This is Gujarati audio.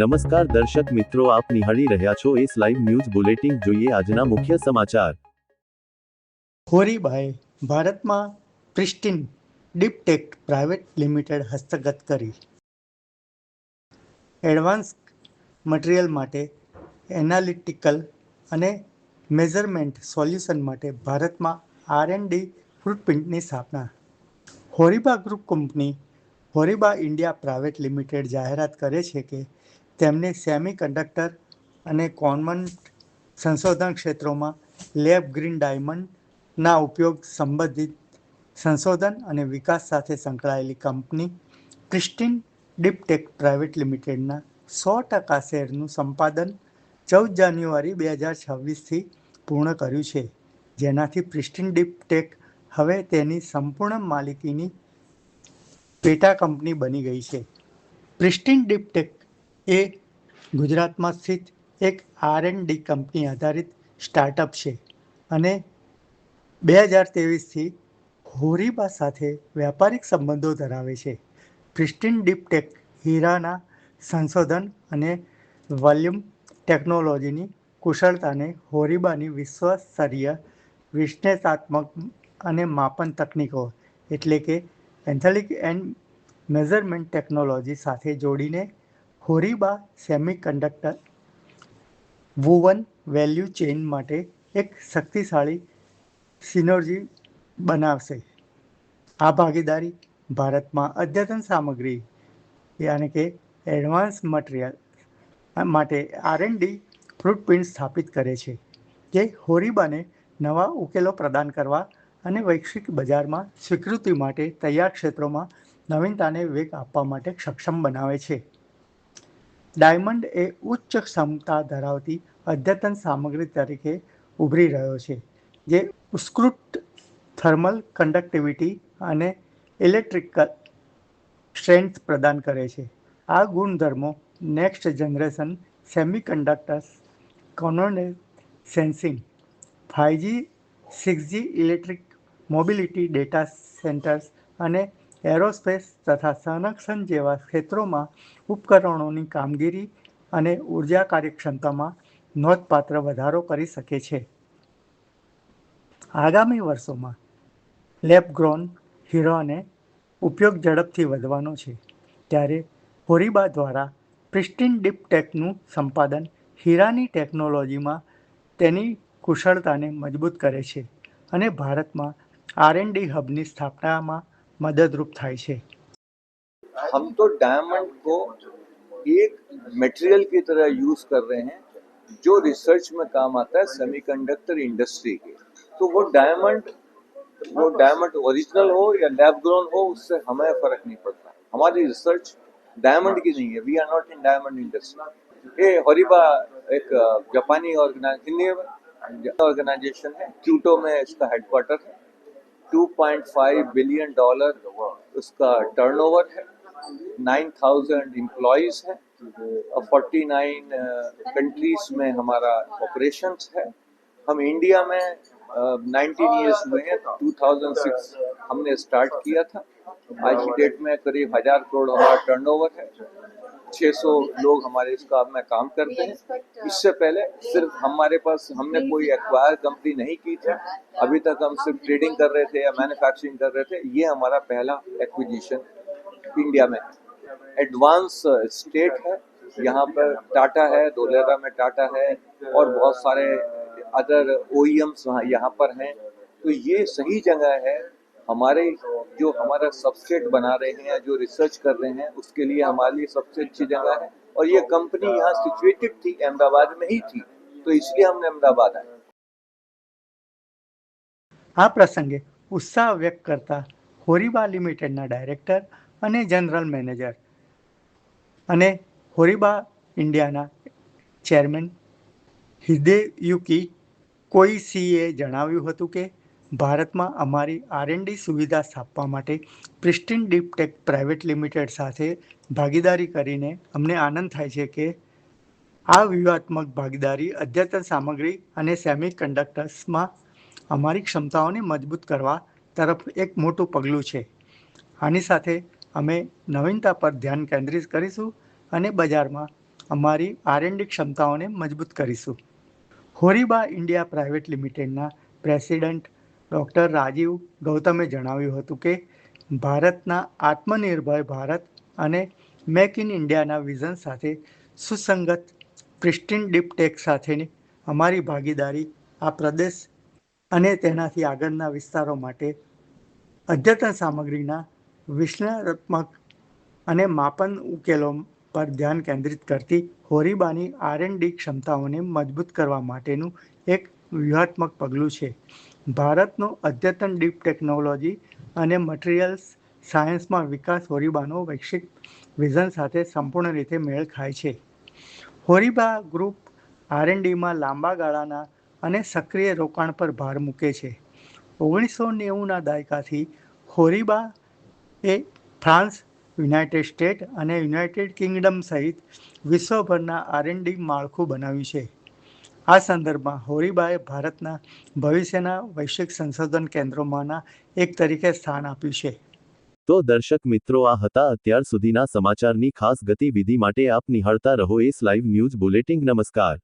નમસ્કાર દર્શક મિત્રો, આપ નિહાળી રહ્યા છો એસ લાઈવ ન્યૂઝ બુલેટિન. જોઈએ આજના મુખ્ય સમાચાર. હોરીબાએ ભારતમાં પ્રિસ્ટીન ડીપટેક પ્રાઇવેટ લિમિટેડ હસ્તગત કરી. એડવાન્સ મટીરિયલ માટે એનાલિટિકલ અને મેઝરમેન્ટ સોલ્યુશન માટે ભારતમાં આર એન્ડ ડી ફૂટપ્રિન્ટની સ્થાપના. Horiba group company Horiba India private limited જાહેરાત કરે છે કે તેમને સેમી કંડક્ટર અને કોમન સંશોધન ક્ષેત્રોમાં લેબ ગ્રીન ડાયમંડના ઉપયોગ સંબંધિત સંશોધન અને વિકાસ સાથે સંકળાયેલી કંપની પ્રિસ્ટિન ડીપટેક પ્રાઇવેટ લિમિટેડના સો ટકા શેરનું સંપાદન ચૌદ જાન્યુઆરી બે હજાર છવ્વીસથી પૂર્ણ કર્યું છે. જેનાથી પ્રિસ્ટીન ડીપટેક હવે તેની સંપૂર્ણ માલિકીની પેટા કંપની બની ગઈ છે. પ્રિસ્ટીન ડીપટેક એ ગુજરાતમાં સ્થિત એક આર એન્ડ ડી કંપની આધારિત સ્ટાર્ટઅપ છે અને બે હજાર ત્રેવીસથી હોરીબા સાથે વ્યાપારિક સંબંધો ધરાવે છે. પ્રિસ્ટિન ડીપટેક હીરાના સંશોધન અને વોલ્યુમ ટેકનોલોજીની કુશળતાને હોરીબાની વિશ્વસ્તરીય વિશ્લેષાત્મક અને માપન તકનીકો એટલે કે એન્થેલિક એન્ડ મેઝરમેન્ટ ટેકનોલોજી સાથે જોડીને Horiba semiconductor woven value chain માટે એક શક્તિશાળી સિનર્જી બનાવશે. આ ભાગીદારી ભારતમાં અદ્યતન સામગ્રી યાને કે એડવાન્સ મટીરિયલ માટે આર એન્ડ ડી ફૂટપ્રિન્ટ સ્થાપિત કરે છે, જે હોરીબાને નવા ઉકેલો પ્રદાન કરવા અને વૈશ્વિક બજારમાં સ્વીકૃતિ માટે તૈયાર ક્ષેત્રોમાં નવીનતાને વેગ આપવા માટે સક્ષમ બનાવે છે. ડાયમંડ એ ઉચ્ચ ક્ષમતા ધરાવતી અદ્યતન સામગ્રી તરીકે ઉભરી રહ્યો છે, જે ઉત્કૃષ્ટ થર્મલ કન્ડક્ટિવિટી અને ઇલેક્ટ્રિકલ સ્ટ્રેન્થ પ્રદાન કરે છે. આ ગુણધર્મો next generation semiconductors, કોનોને sensing five G six G electric mobility data centres અને એરોસ્પેસ તથા સંરક્ષણ જેવા ક્ષેત્રોમાં ઉપકરણોની કામગીરી અને ઊર્જા કાર્યક્ષમતામાં નોંધપાત્ર વધારો કરી શકે છે. આગામી વર્ષોમાં લેબગ્રોન હીરોને ઉપયોગ ઝડપથી વધવાનો છે, ત્યારે હોરીબા દ્વારા પ્રિસ્ટીન ડીપટેકનું સંપાદન હીરાની ટેકનોલોજીમાં તેની કુશળતાને મજબૂત કરે છે અને ભારતમાં આર એન્ડ ડી હબની સ્થાપનામાં મદદરૂપ થાય છે हम तो डायमंड को एक मटेरियल की तरह यूज कर रहे हैं जो रिसर्च में काम आता है सेमीकंडक्टर इंडस्ट्री के तो वो डायमंड वो डायमंड ओरिजिनल हो या लैब ग्रोन हो उससे हमें फर्क नहीं पड़ता हमारी रिसर्च डायमंड की नहीं है we are not in diamond industry ये हरिबा एक अ, जापानी ऑर्गेनाइजेशन है क्यूटो में इसका हेडक्वार्टर है 2.5 बिलियन डॉलर उसका टर्नओवर है। 9000 एम्प्लॉयज़ हैं। और 49 कंट्रीज़ में हमारा ऑपरेशन है। हम इंडिया में नाइनटीन ईयर्स हुए हैं। 2006 हमने स्टार्ट किया था। आज की डेट में करीब हज़ार करोड़ हमारा टर्नओवर है। 600 लोग हमारे इस काम में काम करते हैं। इससे पहले सिर्फ़ हमारे पास हमने कोई एक्वायर कंपनी नहीं की थी। अभी तक हम सिर्फ़ ट्रेडिंग कर रहे थे या मैन्युफैक्चरिंग कर रहे थे। ये हमारा पहला एक्विजिशन इंडिया में। एडवांस स्टेट है। यहाँ पर टाटा है दोलेरा में टाटा है और बहुत सारे अदर ओईएम्स वहाँ यहाँ पर हैं। तो ये सही जगह है हमारे जो हमारा सबस्टेट बना रहे हैं या जो रिसर्च कर रहे हैं उसके लिए हमारे लिए सबसे अच्छी जगह है और ये कंपनी यहाँ सिचुएटेड थी अहमदाबाद में ही थी तो इसलिए हमने अहमदाबाद आए આ પ્રસંગે ઉત્સાહ વ્યક્ત કરતા હોરીબા લિમિટેડના ડાયરેક્ટર અને જનરલ મેનેજર અને હોરીબા ઇન્ડિયાના ચેરમેન હિદેયુકી કોઈસીએ જણાવ્યું હતું કે ભારતમાં અમારી આરએનડી સુવિધા સ્થાપવા માટે પ્રિસ્ટિન ડીપટેક પ્રાઇવેટ લિમિટેડ સાથે ભાગીદારી કરીને અમને આનંદ થાય છે કે આ વ્યૂહાત્મક ભાગીદારી, અદ્યતન સામગ્રી અને સેમી કંડક્ટર્સમાં અમારી ક્ષમતાઓને મજબૂત કરવા તરફ એક મોટું પગલું છે. આની સાથે અમે નવીનતા પર ધ્યાન કેન્દ્રિત કરીશું અને બજારમાં અમારી આરએનડી ક્ષમતાઓને મજબૂત કરીશું. હોરીબા ઇન્ડિયા પ્રાઇવેટ લિમિટેડના પ્રેસિડેન્ટ ડૉક્ટર રાજીવ ગૌતમે જણાવ્યું હતું કે, ભારતના આત્મનિર્ભર ભારત અને મેક ઇન ઇન્ડિયાના વિઝન સાથે સુસંગત પ્રિસ્ટીન ડીપટેક સાથેની અમારી ભાગીદારી આ પ્રદેશ અને તેનાથી આગળના વિસ્તારો માટે અદ્યતન સામગ્રીના વિશ્લેષણાત્મક અને માપન ઉકેલો પર ધ્યાન કેન્દ્રિત કરતી હોરીબાની ડી ક્ષમતાઓને મજબૂત કરવા માટેનું એક વ્યૂહાત્મક પગલું છે. ભારતનો અદ્યતન ડીપ ટેકનોલોજી અને મટીરિયલ્સ સાયન્સમાં વિકાસ હોરીબાનો વૈશ્વિક વિઝન સાથે સંપૂર્ણ રીતે મેળ ખાય છે. હોરીબા ગ્રુપ આરએનડીમાં લાંબા ગાળાના અને સક્રિય રોકાણ પર ભાર મૂકે છે. ઓગણીસો નેવુંના દાયકાથી હોરીબા એ ફ્રાન્સ, યુનાઇટેડ સ્ટેટ અને યુનાઇટેડ કિંગડમ સહિત વિશ્વભરના આરએનડી માળખું બનાવ્યું છે. આ સંદર્ભમાં હોરીબાએ ભારતના ભવિષ્યના વૈશ્વિક સંશોધન કેન્દ્રોમાંના એક તરીકે સ્થાન આપ્યું છે. તો દર્શક મિત્રો, આ હતા અત્યાર સુધીના સમાચારની ખાસ ગતિવિધિ માટે આપ નિહાળતા રહો એસ લાઈવ ન્યૂઝ બુલેટિંગ નમસ્કાર.